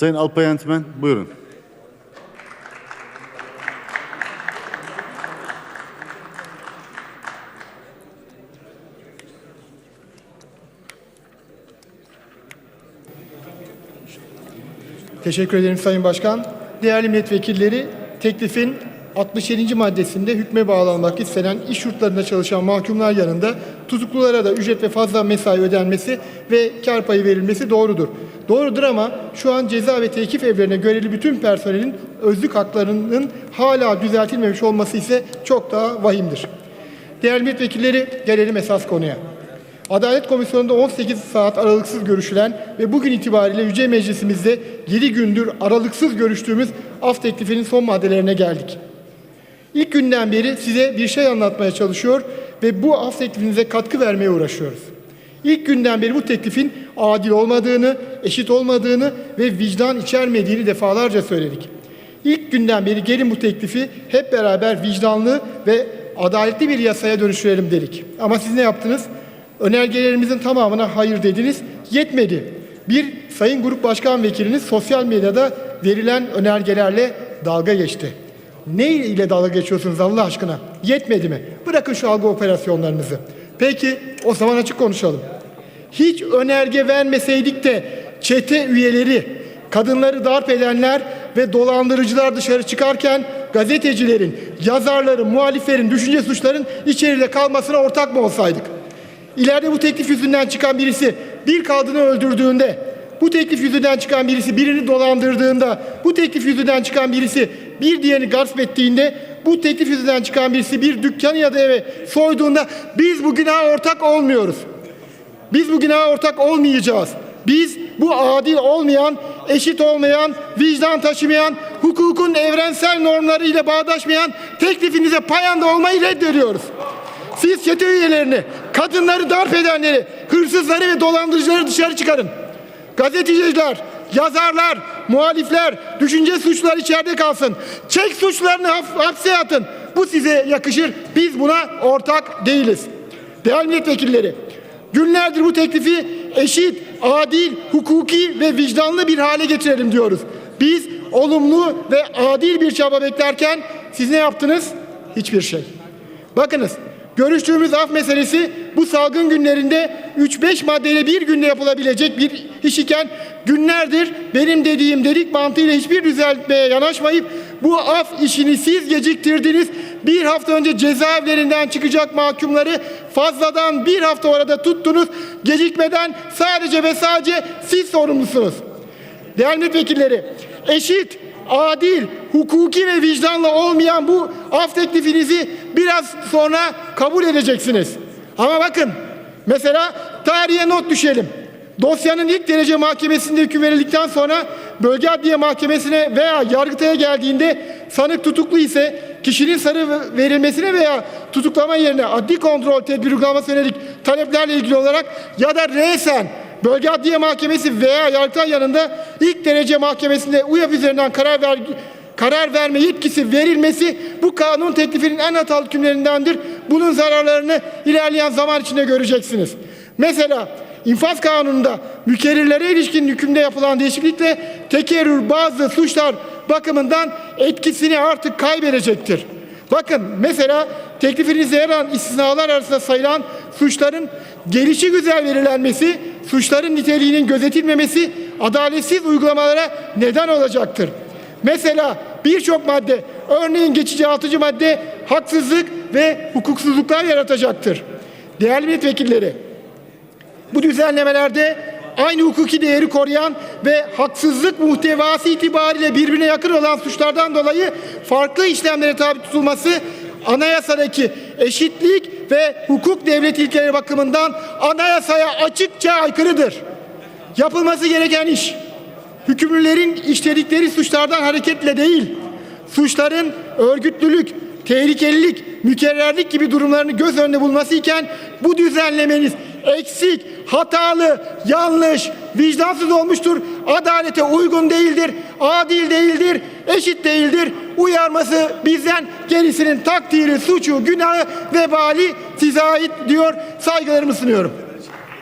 Sayın Alpay Entmen buyurun. Teşekkür ederim Sayın Başkan. Değerli milletvekilleri, teklifin 67. maddesinde hükme bağlanmak istenen iş yurtlarında çalışan mahkumlar yanında tutuklulara da ücret ve fazla mesai ödenmesi ve kar payı verilmesi doğrudur. Doğrudur ama şu an ceza ve tekif evlerine görevli bütün personelin özlük haklarının hala düzeltilmemiş olması ise çok daha vahimdir. Değerli milletvekilleri gelelim esas konuya. Adalet Komisyonu'nda 18 saat aralıksız görüşülen ve bugün itibariyle Yüce Meclisimizde 7 gündür aralıksız görüştüğümüz af teklifinin son maddelerine geldik. İlk günden beri size bir şey anlatmaya çalışıyor ve bu af teklifinize katkı vermeye uğraşıyoruz. İlk günden beri bu teklifin adil olmadığını, eşit olmadığını ve vicdan içermediğini defalarca söyledik. İlk günden beri gelin bu teklifi hep beraber vicdanlı ve adaletli bir yasaya dönüştürelim dedik. Ama siz ne yaptınız? Önergelerimizin tamamına hayır dediniz. Yetmedi. Bir Sayın Grup Başkan Vekiliniz sosyal medyada verilen önergelerle dalga geçti. Ne ile dalga geçiyorsunuz Allah aşkına? Yetmedi mi? Bırakın şu algı operasyonlarınızı. Peki o zaman açık konuşalım. Hiç önerge vermeseydik de çete üyeleri, kadınları darp edenler ve dolandırıcılar dışarı çıkarken gazetecilerin, yazarların, muhaliflerin, düşünce suçların içeride kalmasına ortak mı olsaydık? İleride bu teklif yüzünden çıkan birisi bir kadını öldürdüğünde, bu teklif yüzünden çıkan birisi birini dolandırdığında, bu teklif yüzünden çıkan birisi bir diğerini gasp ettiğinde, bu teklif yüzünden çıkan birisi bir dükkanı ya da eve soyduğunda biz bu günaha ortak olmuyoruz. Biz bu günaha ortak olmayacağız. Biz bu adil olmayan, eşit olmayan, vicdan taşımayan, hukukun evrensel normlarıyla bağdaşmayan teklifinize payanda olmayı reddediyoruz. Siz çete üyelerini, kadınları darp edenleri, hırsızları ve dolandırıcıları dışarı çıkarın. Gazeteciler, yazarlar, muhalifler, düşünce suçları içeride kalsın. Çek suçlarını hapse atın. Bu size yakışır. Biz buna ortak değiliz. Değerli milletvekilleri, günlerdir bu teklifi eşit, adil, hukuki ve vicdanlı bir hale getirelim diyoruz. Biz olumlu ve adil bir çaba beklerken siz ne yaptınız? Hiçbir şey. Bakınız görüştüğümüz af meselesi bu salgın günlerinde 3-5 maddeyle bir günde yapılabilecek bir iş iken günlerdir benim dediğim dedik mantığıyla hiçbir düzeltmeye yanaşmayıp bu af işini siz geciktirdiniz. Bir hafta önce cezaevlerinden çıkacak mahkumları fazladan bir hafta orada tuttunuz. Gecikmeden sadece ve sadece siz sorumlusunuz. Değerli milletvekilleri, eşit, adil, hukuki ve vicdanlı olmayan bu af teklifinizi biraz sonra kabul edeceksiniz. Ama bakın, mesela tarihe not düşelim. Dosyanın ilk derece mahkemesinde hüküm verildikten sonra bölge adliye mahkemesine veya yargıtaya geldiğinde sanık tutuklu ise kişinin sarı verilmesine veya tutuklama yerine adli kontrol tedbiri uygulaması yönelik taleplerle ilgili olarak ya da resen Bölge Adliye Mahkemesi veya Yargıtay yanında ilk derece mahkemesinde UYAP üzerinden karar ver, karar verme yetkisi verilmesi bu kanun teklifinin en hatalı hükümlerindendir. Bunun zararlarını ilerleyen zaman içinde göreceksiniz. Mesela infaz kanununda mükerrirlere ilişkin hükümde yapılan değişiklikle tekerrür bazı suçlar bakımından etkisini artık kaybedecektir. Bakın mesela teklifinizde yer alan istisnalar arasında sayılan suçların gelişi güzel verilenmesi, suçların niteliğinin gözetilmemesi adaletsiz uygulamalara neden olacaktır. Mesela birçok madde, örneğin geçici altıcı madde haksızlık ve hukuksuzluklar yaratacaktır. Değerli milletvekilleri, bu düzenlemelerde aynı hukuki değeri koruyan ve haksızlık muhtevası itibariyle birbirine yakın olan suçlardan dolayı farklı işlemlere tabi tutulması anayasadaki eşitlik ve hukuk devleti ilkeleri bakımından anayasaya açıkça aykırıdır. Yapılması gereken iş hükümlülerin işledikleri suçlardan hareketle değil, suçların örgütlülük, tehlikelilik, mükerrerlik gibi durumlarını göz önünde bulması iken bu düzenlemeniz eksik, hatalı, yanlış, vicdansız olmuştur, adalete uygun değildir, adil değildir, eşit değildir. Uyarması bizden gerisinin takdiri, suçu, günahı, vebali size ait diyor. Saygılarımı sunuyorum.